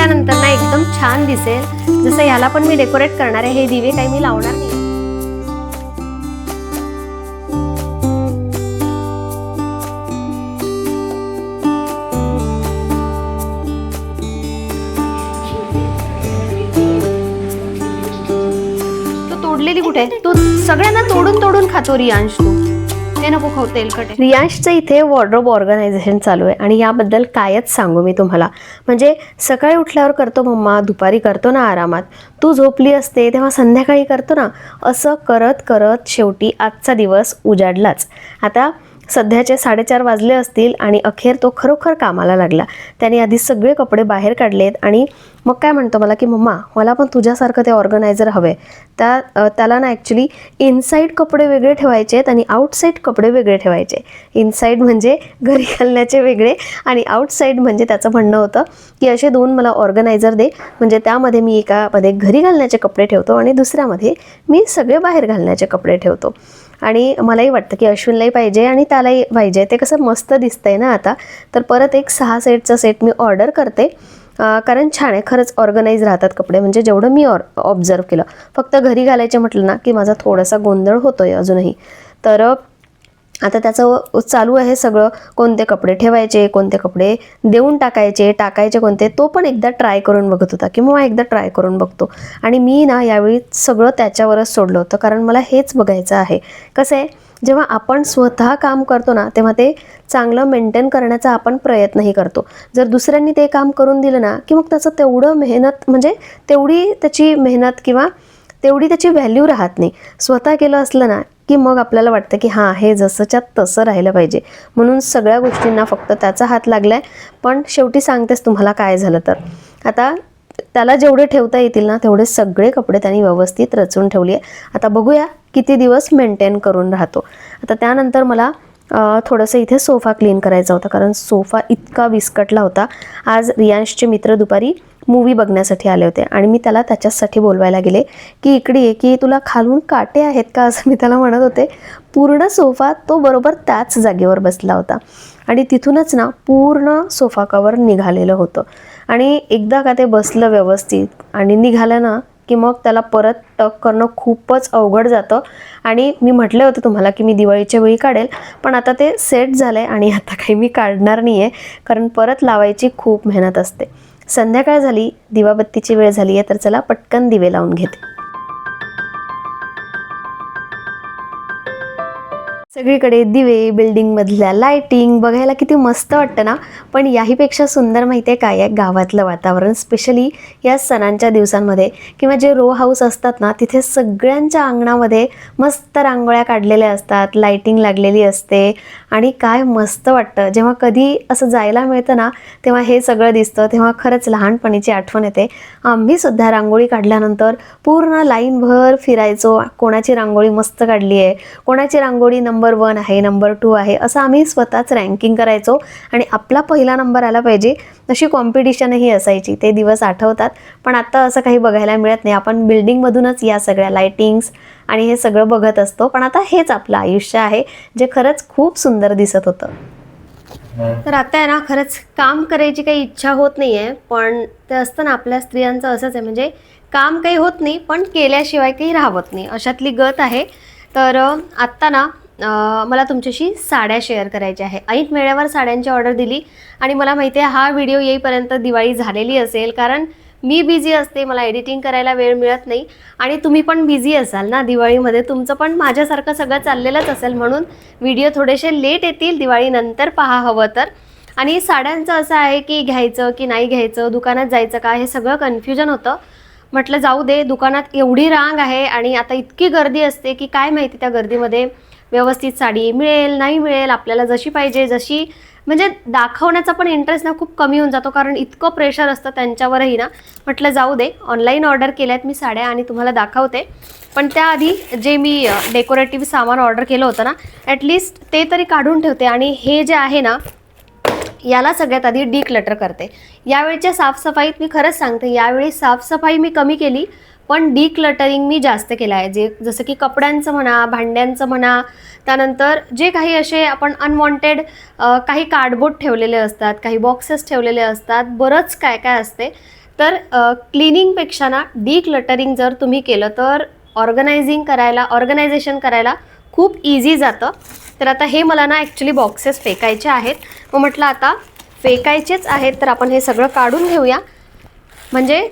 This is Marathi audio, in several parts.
केल्यानंतर ना एकदम छान दिसेल. जसं याला पण मी डेकोरेट करणार आहे. हे दिवे काही मी लावणार नाही. तोडलेली कुठे आहे? तू सगळ्यांना तोडून तोडून खातो रियांश तू. ते नको खाऊ तेलकट आहे. रियांशचं इथे वॉर्ड्रोब ऑर्गनायझेशन चालू आहे आणि याबद्दल कायच सांगू मी तुम्हाला. म्हणजे सकाळी उठल्यावर करतो मम्मा दुपारी करतो ना आरामात. तू झोपली असते तेव्हा संध्याकाळी करतो ना. असं करत करत शेवटी आजचा दिवस उजाडलाच. आता सध्याचे साडेचार वाजले असतील आणि अखेर तो खरोखर कामाला लागला. त्याने आधी सगळे कपडे बाहेर काढलेत आणि मग काय म्हणतो मला की मम्मा मला पण तुझ्यासारखं ते ऑर्गनायझर हवे त्या त्याला ना ॲक्च्युली इनसाईड कपडे वेगळे ठेवायचे आहेत आणि आउटसाईड कपडे वेगळे ठेवायचे इनसाईड म्हणजे घरी घालण्याचे वेगळे आणि आउटसाईड म्हणजे त्याचं म्हणणं होतं की असे दोन मला ऑर्गनायझर दे. म्हणजे त्यामध्ये मी एकामध्ये घरी घालण्याचे कपडे ठेवतो आणि दुसऱ्यामध्ये मी सगळे बाहेर घालण्याचे कपडे ठेवतो. आणि मलाही वाटतं की अश्विनलाही पाहिजे आणि त्यालाही पाहिजे. ते कसं मस्त दिसतंय ना आता. तर परत एक सहा सेटचा सेट मी ऑर्डर करते. कारण छान आहे खरंच ऑर्गनाईज राहतात कपडे. म्हणजे जेवढं मी ऑर ऑब्झर्व केलं. फक्त घरी घालायचे म्हटलं ना की माझा थोडासा गोंधळ होतो आहे अजूनही. तर आता त्याचं चालू आहे सगळं. कोणते कपडे ठेवायचे कोणते कपडे देऊन टाकायचे टाकायचे कोणते तो पण एकदा ट्राय करून बघत होता किंवा एकदा ट्राय करून बघतो. आणि मी ना यावेळी सगळं त्याच्यावरच सोडलं होतं कारण मला हेच बघायचं आहे. कसं आहे जेव्हा आपण स्वतः काम करतो ना तेव्हा ते चांगलं मेंटेन करण्याचा आपण प्रयत्नही करतो. जर दुसऱ्यांनी ते काम करून दिलं ना की मग त्याचं तेवढं मेहनत म्हणजे तेवढी त्याची मेहनत किंवा तेवढी त्याची व्हॅल्यू राहत नाही. स्वतः केलं असलं ना की मग आपल्याला वाटतं की हां हे जसंच्या तसं राहिलं पाहिजे. म्हणून सगळ्या गोष्टींना फक्त त्याचा हात लागलाय. पण शेवटी सांगतेच तुम्हाला काय झालं तर. आता त्याला जेवढे ठेवता येतील ना तेवढे सगळे कपडे त्यांनी व्यवस्थित रचून ठेवली आहे आता बघूया किती दिवस मेंटेन करून राहतो. आता त्यानंतर मला थोडंसं इथे सोफा क्लीन करायचा होता. कारण सोफा इतका विस्कटला होता. आज रियांशचे मित्र दुपारी मूवी बघण्यासाठी आले होते. आणि मी त्याला त्याच्यासाठी बोलवायला गेले की इकडे ये की तुला खालून काटे आहेत का? असं मी त्याला म्हणत होते. पूर्ण सोफा तो बरोबर त्याच जागेवर बसला होता. आणि तिथूनच ना पूर्ण सोफा कवर निघालेलं होतं. आणि एकदा का ते बसलं व्यवस्थित आणि निघालं ना की मग त्याला परत टक करणं खूपच अवघड जातं. आणि मी म्हटलं होतं तुम्हाला की मी दिवाळीच्या वेळी काढेल पण आता ते सेट झालं आहे आणि आता काही मी काढणार नाही आहे कारण परत लावायची खूप मेहनत असते. संध्याकाळ झाली दिवाबत्तीची वेळ झाली आहे तर चला पटकन दिवे लावून घेते. सगळीकडे दिवे बिल्डिंगमधल्या लाईटिंग बघायला किती मस्त वाटतं ना? पण याहीपेक्षा सुंदर माहिती आहे काय आहे? गावातलं वातावरण स्पेशली या सणांच्या दिवसांमध्ये किंवा जे रो हाऊस असतात ना तिथे सगळ्यांच्या अंगणामध्ये मस्त रांगोळ्या काढलेल्या असतात लाईटिंग लागलेली असते आणि काय मस्त वाटतं. जेव्हा कधी असं जायला मिळतं ना तेव्हा हे सगळं दिसतं. तेव्हा खरंच लहानपणीची आठवण येते. आम्ही सुद्धा रांगोळी काढल्यानंतर पूर्ण लाईनभर फिरायचो. कोणाची रांगोळी मस्त काढली आहे कोणाची रांगोळी नंबर नंबर वन आहे नंबर टू आहे असं आम्ही स्वतःच रँकिंग करायचो. आणि आपला पहिला नंबर आला पाहिजे तशी कॉम्पिटिशनही असायची. ते दिवस आठवतात. पण आता असं काही बघायला मिळत नाही. आपण बिल्डिंगमधूनच या सगळ्या लाईटिंग्स आणि हे सगळं बघत असतो. पण आता हेच आपलं आयुष्य आहे जे खरंच खूप सुंदर दिसत होतं. तर आता आहे ना खरंच काम करायची काही इच्छा होत नाही आहे पण ते असतं ना आपल्या स्त्रियांचं असंच आहे. म्हणजे काम काही होत नाही पण केल्याशिवाय काही राहत नाही. अशातली गत आहे. तर आत्ता ना मला तुमच्याशी साड्या शेअर करायच्या आहे ऐन वेळेवर साड्यांची ऑर्डर दिली आणि मला माहिती आहे हा व्हिडिओ येईपर्यंत दिवाळी झालेली असेल कारण मी बिझी असते मला एडिटिंग करायला वेळ मिळत नाही आणि तुम्ही पण बिझी असाल ना दिवाळीमध्ये. तुमचं पण माझ्यासारखं सगळं चाललेलंच असेल म्हणून व्हिडिओ थोडेसे लेट येतील दिवाळीनंतर पहा हवं तर. आणि साड्यांचं असं आहे की घ्यायचं की नाही घ्यायचं दुकानात जायचं का हे सगळं कन्फ्युजन होतं. म्हटलं जाऊ दे दुकानात एवढी रांग आहे आणि आता इतकी गर्दी असते की काय माहिती त्या गर्दीमध्ये. व्यवस्थित साडी मिळेल नाही मिळेल आपल्याला जशी पाहिजे जशी म्हणजे दाखवण्याचा पण इंटरेस्ट ना खूप कमी होऊन जातो. कारण इतकं प्रेशर असतं त्यांच्यावरही ना. म्हटलं जाऊ दे ऑनलाईन ऑर्डर केल्यात मी साड्या आणि तुम्हाला दाखवते. पण त्याआधी जे मी डेकोरेटिव्ह सामान ऑर्डर केलं होतं ना ॲटलिस्ट ते तरी काढून ठेवते. आणि हे जे आहे ना याला सगळ्यात आधी डी क्लटर करते. यावेळच्या साफसफाईत मी खरंच सांगते यावेळी साफसफाई मी कमी केली. पण डी क्लटरिंग मी जास्त केलं आहे. जे जसं की कपड्यांचं म्हणा भांड्यांचं म्हणा त्यानंतर जे काही असे आपण अनवॉन्टेड काही कार्डबोर्ड ठेवलेले असतात काही बॉक्सेस ठेवलेले असतात बरंच काय काय असते. तर क्लिनिंगपेक्षा ना डी क्लटरिंग जर तुम्ही केलं तर ऑर्गनायझिंग करायला ऑर्गनायझेशन करायला खूप इझी जातं. तर आता हे मला ना ॲक्च्युली बॉक्सेस फेकायचे आहेत. मग म्हटलं आता फेकायचेच आहेत तर आपण हे सगळं काढून घेऊया. म्हणजे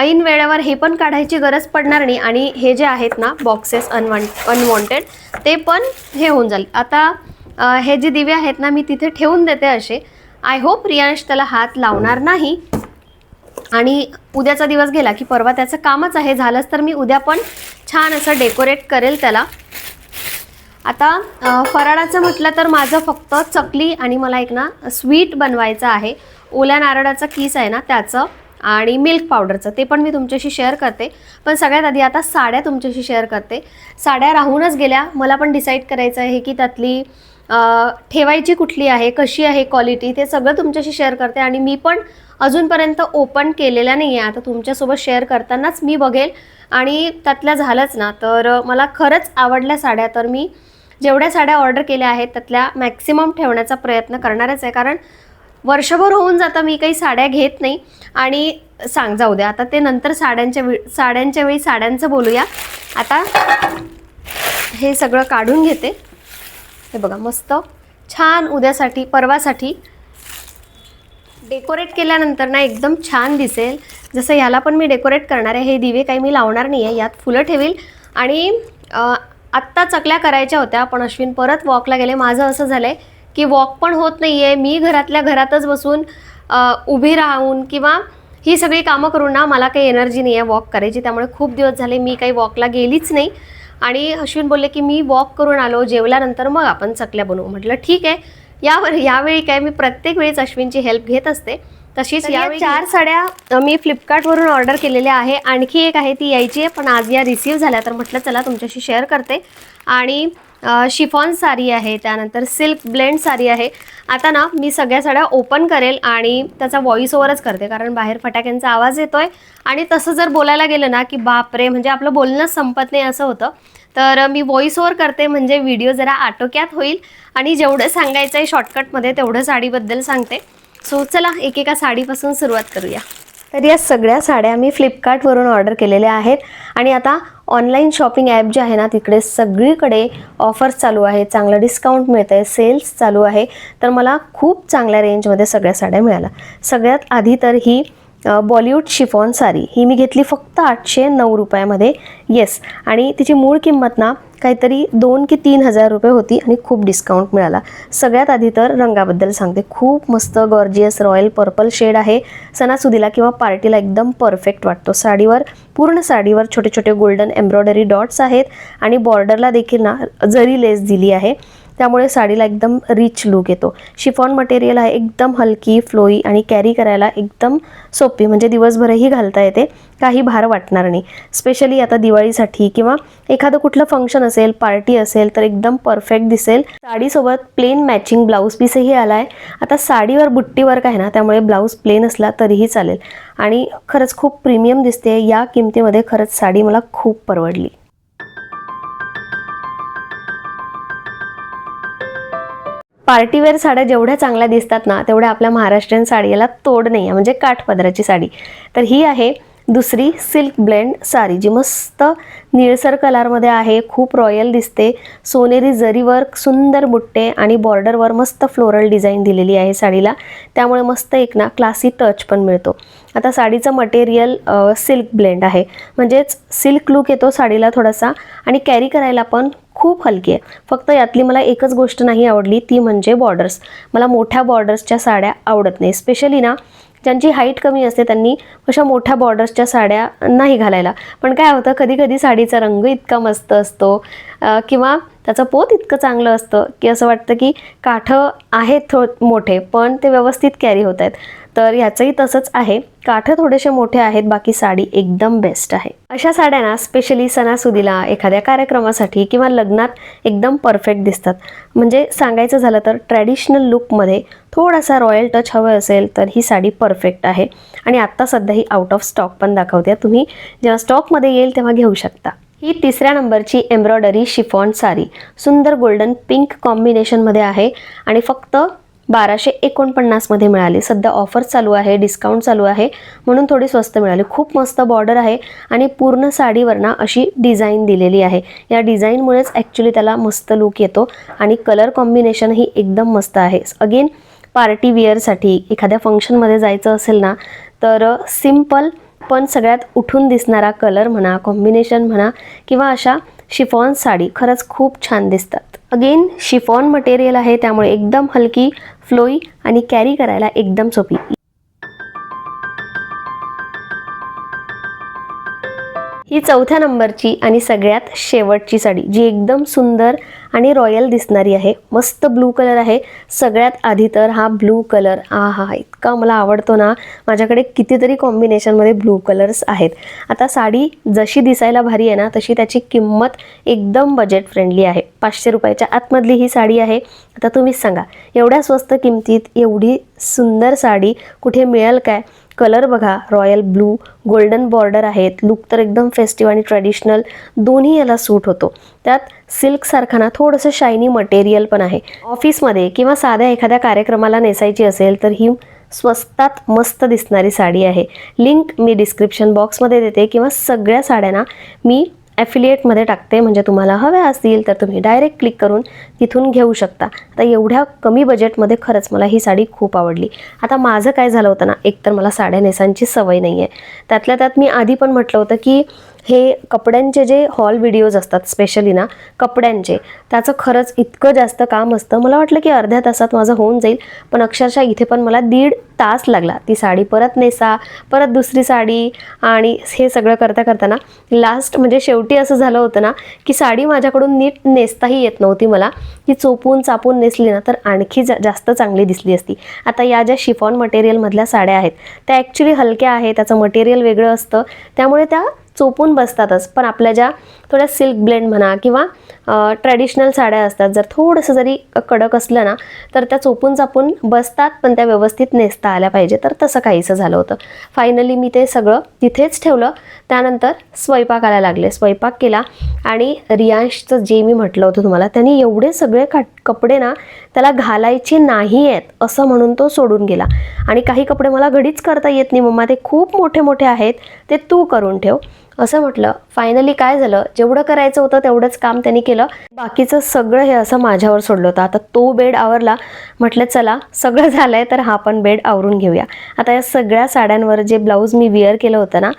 ऐन वेळेवर हे पण काढायची गरज पडणार नाही आणि हे जे आहेत ना बॉक्सेस अनवॉन अनवॉन्टेड ते पण हे होऊन जाईल. आता हे जे दिवे आहेत ना मी तिथे ठेवून देते असे. आय होप रियांश त्याला हात लावणार नाही. आणि उद्याचा दिवस गेला की परवा त्याचं कामच आहे. झालंच तर मी उद्या पण छान असं डेकोरेट करेल त्याला. आता फराळाचं म्हटलं तर माझं फक्त चकली आणि मला एक ना स्वीट बनवायचं आहे. ओल्या नारळाचा कीस आहे ना त्याचं. आणि मिल्क पावडरचं ते पण मी तुमच्याशी शेअर करते. पण सगळ्यात आधी आता साड्या तुमच्याशी शेअर करते. साड्या राहूनच गेल्या. मला पण डिसाईड करायचं आहे की त्यातली ठेवायची कुठली आहे कशी आहे क्वालिटी ते सगळं तुमच्याशी शेअर करते. आणि मी पण अजूनपर्यंत ओपन केलेल्या नाही आहे आता तुमच्यासोबत शेअर करतानाच मी बघेल. आणि त्यातल्या झालंच ना. तर मला खरंच आवडल्या साड्या. तर मी जेवढ्या साड्या ऑर्डर केल्या आहेत त्यातल्या मॅक्सिमम ठेवण्याचा प्रयत्न करणारच आहे. कारण वर्षभर होऊन जातं मी काही साड्या घेत नाही. आणि सांग जाऊ द्या आता ते नंतर साड्यांच्या वे साड्यांच्या वेळी साड्यांचं बोलूया. आता हे सगळं काढून घेते. हे बघा मस्त छान उद्यासाठी परवासाठी डेकोरेट केल्यानंतर ना एकदम छान दिसेल. जसं ह्याला पण मी डेकोरेट करणार आहे. हे दिवे काही मी लावणार नाही आहे. यात फुलं ठेवील. आणि आत्ता चकल्या करायच्या होत्या. पण अश्विन परत वॉकला गेले. माझं असं झालं आहे की वॉक पण होत नाही आहे मी घरातल्या घरातच बसून उभी राहून किंवा ही सगळी कामं करून ना मला काही एनर्जी नाही आहे वॉक करायची. त्यामुळे खूप दिवस झाले मी काही वॉकला गेलीच नाही. आणि अश्विन बोलले की मी वॉक करून आलो जेवल्यानंतर मग आपण चकल्या बनवू. म्हटलं ठीक आहे. यावर यावेळी काय मी प्रत्येक वेळेस अश्विनची हेल्प घेत असते. तशीच या चार साड्या मी फ्लिपकार्टवरून ऑर्डर केलेल्या आहे. आणखी एक आहे ती यायची आहे पण आज या रिसीव झाल्या. तर म्हटलं चला तुमच्याशी शेअर करते. आणि शिफॉन साडी आहे त्यानंतर सिल्क ब्लेंड साडी आहे. आता ना मी सगळ्या साड्या ओपन करेल आणि त्याचा व्हॉइस ओव्हरच करते कारण बाहेर फटाक्यांचा आवाज येतोय. आणि तसं जर बोलायला गेलं ना की बापरे म्हणजे आपलं बोलणंच संपत नाही असं होतं. तर मी व्हॉइस ओव्हर करते म्हणजे व्हिडिओ जरा आटोक्यात होईल. आणि जेवढं सांगायचं आहे शॉर्टकटमध्ये तेवढं साडीबद्दल सांगते. सो चला एकेका साडीपासून सुरुवात करूया. तर या सगळ्या साड्या मी फ्लिपकार्टवरून ऑर्डर केलेल्या आहेत. आणि आता ऑनलाईन शॉपिंग ॲप जे आहे ना तिकडे सगळीकडे ऑफर्स चालू आहे चांगलं डिस्काउंट मिळतं आहे सेल्स चालू आहे. तर मला खूप चांगल्या रेंजमध्ये सगळ्या साड्या मिळाल्या. सगळ्यात आधी तर ही बॉलिवूड शिफॉन साडी. ही मी घेतली फक्त आठशे नऊ रुपयामध्ये. येस आणि तिची मूळ किंमत ना काहीतरी दोन की तीन हजार रुपये होती आणि खूप डिस्काउंट मिळाला. सगळ्यात आधी तर रंगाबद्दल सांगते. खूप मस्त गॉर्जियस रॉयल पर्पल शेड आहे. सणासुदीला किंवा पार्टीला एकदम परफेक्ट वाटतो. साडीवर पूर्ण साडीवर छोटे छोटे गोल्डन एम्ब्रॉयडरी डॉट्स आहेत. आणि बॉर्डरला देखील ना जरी लेस दिली आहे त्यामुळे साडीला एकदम रिच लुक येतो. शिफॉन मटेरियल आहे एकदम हलकी फ्लोई आणि कॅरी करायला एकदम सोपी म्हणजे दिवसभरही घालता येते. काही भार वाटणार नाही. स्पेशली आता दिवाळीसाठी किंवा एखादं कुठलं फंक्शन असेल पार्टी असेल तर एकदम परफेक्ट दिसेल. साडीसोबत प्लेन मॅचिंग ब्लाऊज पीसही आला आहे आता साडीवर बुट्टी वर्क आहे ना त्यामुळे ब्लाऊज प्लेन असला तरीही चालेल. आणि खरंच खूप प्रीमियम दिसते. या किमतीमध्ये खरंच साडी मला खूप परवडली. पार्टीवेअर साड्या जेवढ्या चांगल्या दिसतात ना तेवढ्या आपल्या महाराष्ट्रीयन साडीला तोड नाही आहे. म्हणजे काठपदराची साडी. तर ही आहे दुसरी सिल्क ब्लेंड साडी जी मस्त निळसर कलरमध्ये आहे खूप रॉयल दिसते. सोनेरी जरीवर सुंदर बुट्टे आणि बॉर्डरवर मस्त फ्लोरल डिझाईन दिलेली आहे साडीला. त्यामुळे मस्त एक ना क्लासी टच पण मिळतो. आता साडीचं मटेरियल सिल्क ब्लेंड आहे. म्हणजेच सिल्क लुक येतो साडीला थोडासा. आणि कॅरी करायला पण खूप हलकी आहे फक्त यातली मला एकच गोष्ट नाही आवडली ती म्हणजे बॉर्डर्स मला मोठ्या बॉर्डर्सच्या साड्या आवडत नाही. स्पेशली ना ज्यांची हाईट कमी असते त्यांनी अशा मोठ्या बॉर्डर्सच्या साड्या नाही घालायला. पण काय होतं कधी कधी साडीचा रंग इतका मस्त असतो किंवा त्याचं पोत इतकं चांगलं असतं की असं वाटतं की काठं आहेत थो मोठे पण ते व्यवस्थित कॅरी होत आहेत तर ह्याचंही तसंच आहे. काठं थोडेसे मोठे आहेत बाकी साडी एकदम बेस्ट आहे. अशा साड्या ना स्पेशली सणासुदीला एखाद्या कार्यक्रमासाठी किंवा लग्नात एकदम परफेक्ट दिसतात. म्हणजे सांगायचं झालं तर ट्रॅडिशनल लुकमध्ये थोडासा रॉयल टच हवं असेल तर ही साडी परफेक्ट आहे. आणि आत्ता सध्या ही आउट ऑफ स्टॉक पण दाखवते. तुम्ही जेव्हा स्टॉकमध्ये येईल तेव्हा घेऊ शकता. ही तिसऱ्या नंबरची एम्ब्रॉयडरी शिफॉन साडी. सुंदर गोल्डन पिंक कॉम्बिनेशनमध्ये आहे. आणि फक्त बाराशे एकोणपन्नासमध्ये मिळाली. सध्या ऑफर चालू आहे डिस्काउंट चालू आहे. म्हणून थोडी स्वस्त मिळाली. खूप मस्त बॉर्डर आहे आणि पूर्ण साडीवर ना अशी डिझाईन दिलेली आहे. या डिझाईनमुळेच ॲक्च्युली त्याला मस्त लुक येतो आणि कलर कॉम्बिनेशन ही एकदम मस्त आहे. अगेन पार्टी वेअरसाठी एखाद्या फंक्शनमध्ये जायचं असेल ना तर सिंपल पण सगळ्यात उठून दिसणारा कलर म्हणा कॉम्बिनेशन म्हणा किंवा अशा शिफॉन साडी खरंच खूप छान दिसतात. अगेन शिफॉन मटेरियल आहे त्यामुळे एकदम हलकी फ्लोई आणि कॅरी करायला एकदम सोपी. ही चौथ्या नंबरची आणि सगळ्यात शेवटची साडी जी एकदम सुंदर आणि रॉयल दिसणारी आहे. मस्त ब्लू कलर आहे. सगळ्यात आधी तर हा ब्लू कलर आ हा हा इतका मला आवडतो ना. माझ्याकडे कितीतरी कॉम्बिनेशनमध्ये ब्लू कलर्स आहेत. आता साडी जशी दिसायला भारी आहे ना तशी त्याची किंमत एकदम बजेट फ्रेंडली आहे. पाचशे रुपयाच्या आतमधली ही साडी आहे. आता तुम्हीच सांगा एवढ्या स्वस्त किमतीत एवढी सुंदर साडी कुठे मिळेल काय? कलर बघा रॉयल ब्लू गोल्डन बॉर्डर आहेत. लुक तर एकदम फेस्टिव्ह आणि ट्रेडिशनल दोन्ही याला सूट होतो. त्यात सिल्कसारखा ना थोडंसं शायनी मटेरियल पण आहे. ऑफिसमध्ये किंवा साध्या एखाद्या कार्यक्रमाला नेसायची असेल तर ही स्वस्तात मस्त दिसणारी साडी आहे. लिंक मी डिस्क्रिप्शन बॉक्समध्ये देते किंवा सगळ्या साड्यांना मी ॲफिलिएटमध्ये टाकते म्हणजे तुम्हाला हव्या असतील तर तुम्ही डायरेक्ट क्लिक करून तिथून घेऊ शकता. आता एवढ्या कमी बजेटमध्ये खरंच मला ही साडी खूप आवडली. आता माझं काय झालं होतं ना एकतर मला साड्या नेसांची सवय नाही आहे त्यातल्या त्यात मी आधी पण म्हटलं होतं की हे कपड्यांचे जे हॉल व्हिडिओज असतात स्पेशली ना कपड्यांचे त्याचं खरंच इतकं जास्त काम असतं. मला वाटलं की अर्ध्या तासात माझं होऊन जाईल पण अक्षरशः इथे पण मला दीड तास लागला. ती साडी परत नेसा परत दुसरी साडी आणि हे सगळं करता करताना लास्ट म्हणजे शेवटी असं झालं होतं ना की साडी माझ्याकडून नीट नेसताही येत नव्हती मला. ती चोपून चापून नेसली ना तर आणखी जा जास्त चांगली दिसली असती. आता या ज्या शिफॉन मटेरियलमधल्या साड्या आहेत त्या ॲक्च्युली हलक्या आहेत त्याचं मटेरियल वेगळं असतं. त्यामुळे त्या चोपून बसतातच. पण आपल्या ज्या थोड्या सिल्क ब्लेंड म्हणा किंवा ट्रॅडिशनल साड्या असतात जर थोडंसं जरी कडक असलं ना तर त्या चोपून चापून बसतात पण त्या व्यवस्थित नेसता आल्या पाहिजे. तर तसं काहीसं झालं होतं. फायनली मी ते सगळं तिथेच ठेवलं. त्यानंतर स्वयंपाकाला लागले. स्वयंपाक केला आणि रियांशचं जे मी म्हटलं होतं तुम्हाला त्यांनी एवढे सगळे का कपडे ना त्याला घालायचे नाही आहेत असं म्हणून तो सोडून गेला. आणि काही कपडे मला घडीच करता येत नाही. मम्मा ते खूप मोठे मोठे आहेत. ते तू करून ठेव. असं म्हटलं फायनली काय झालं? जेवढं करायचं होतं तेवढंच काम त्यांनी केलं. बाकीचं सगळं हे असं माझ्यावर सोडलं होतं. आता तो बेड आवरला. म्हटलं चला सगळं झालंय तर हा पण बेड आवरून घेऊया. आता या सगळ्या साड्यांवर जे ब्लाऊज मी विअर केलं होतं ना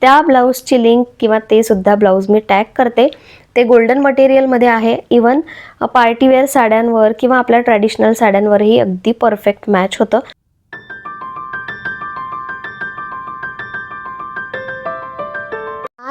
त्या ब्लाऊजची लिंक किंवा ते सुद्धा ब्लाऊज मी टॅग करते. ते गोल्डन मटेरियलमध्ये आहे. इवन पार्टीवेअर साड्यांवर किंवा आपल्या ट्रॅडिशनल साड्यांवरही अगदी परफेक्ट मॅच होतं.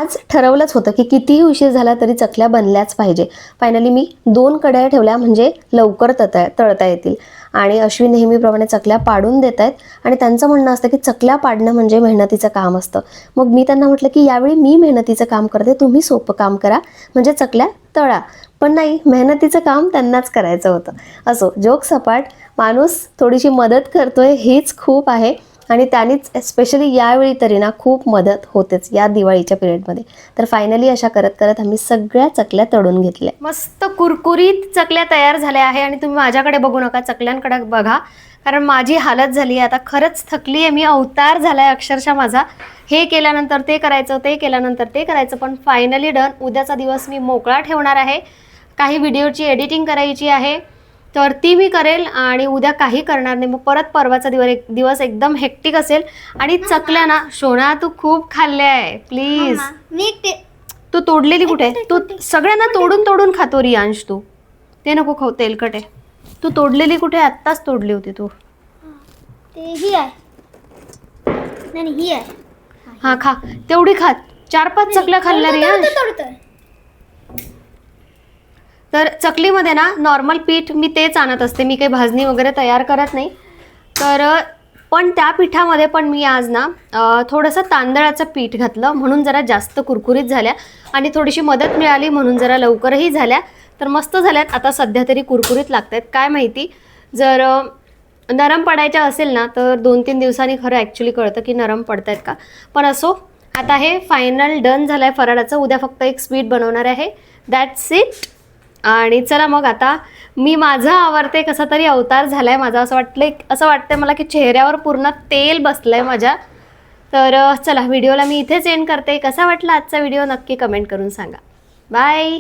आज ठरवलंच होतं की कितीही उशीर झाला तरी चकल्या बनल्याच पाहिजे. फायनली मी दोन कढया ठेवल्या म्हणजे लवकर तता तळता येतील. आणि अश्वी नेहमीप्रमाणे चकल्या पाडून देत आहेत आणि त्यांचं म्हणणं असतं की चकल्या पाडणं म्हणजे मेहनतीचं काम असतं. मग मी त्यांना म्हटलं की यावेळी मी मेहनतीचं काम करते तुम्ही सोपं काम करा म्हणजे चकल्या तळा. पण नाही मेहनतीचं काम त्यांनाच करायचं होतं. असो जोक सपाट माणूस थोडीशी मदत करतोय हेच खूप आहे. आणि त्यानेच स्पेशली यावेळी तरी ना खूप मदत होतेच या दिवाळीच्या पिरियडमध्ये तर फायनली अशा करत करत आम्ही सगळ्या चकल्या तळून घेतल्या. मस्त कुरकुरीत चकल्या तयार झाल्या आहे आणि तुम्ही माझ्याकडे बघू नका चकल्यांकडे बघा. कारण माझी हालत झाली आहे. आता खरंच थकली आहे मी अवतार झालाय अक्षरशः माझा. हे केल्यानंतर ते करायचं ते केल्यानंतर ते करायचं. पण फायनली डन उद्याचा दिवस मी मोकळा ठेवणार आहे. काही व्हिडिओची एडिटिंग करायची आहे. तर ती मी करेल आणि उद्या काही करणार नाही. मग परत परवाचा दिवस दिवस एकदम हेक्टिक असेल. आणि चकल्या ना शोना तू खूप खाल्ल्या आहे. प्लीज मी एक ते तोडलेली कुठे? आहे? तू सगळ्यांना तोडून तोडून खातो रियांश तू. ते नको खाऊ तेलकट आहे. तू तोडलेली कुठे? आत्ताच तोडली होती तू. ते ही आहे. ही आहे. हा खा. तेवढी खा. चार पाच चकल्या खाल्ल्या रियांश. तर चकलीमध्ये ना नॉर्मल पीठ मी तेच आणत असते. मी काही भाजणी वगैरे तयार करत नाही. तर पण त्या पिठामध्ये पण मी आज ना थोडंसं तांदळाचं पीठ घातलं. म्हणून जरा जास्त कुरकुरीत झाल्या. आणि थोडीशी मदत मिळाली म्हणून जरा लवकरही झाल्या. तर मस्त झाल्यात. आता सध्या तरी कुरकुरीत लागत आहेत काय माहिती? जर नरम पडायच्या असेल ना तर दोन तीन दिवसांनी खरं ॲक्च्युली कळतं की नरम पडत आहेत का. पण असो आता हे फायनल डन झालं आहे फराळाचं. उद्या फक्त एक स्वीट बनवणार आहे. दॅट्स इट आणि चला मग आता मी माझं आवडते कसा तरी अवतार झालाय माझा. असं वाटलं असं वाटतंय मला की चेहऱ्यावर पूर्ण तेल बसलंय माझ्या. तर चला व्हिडिओला मी इथेच एंड करते. कसा वाटला आजचा व्हिडिओ नक्की कमेंट करून सांगा. बाय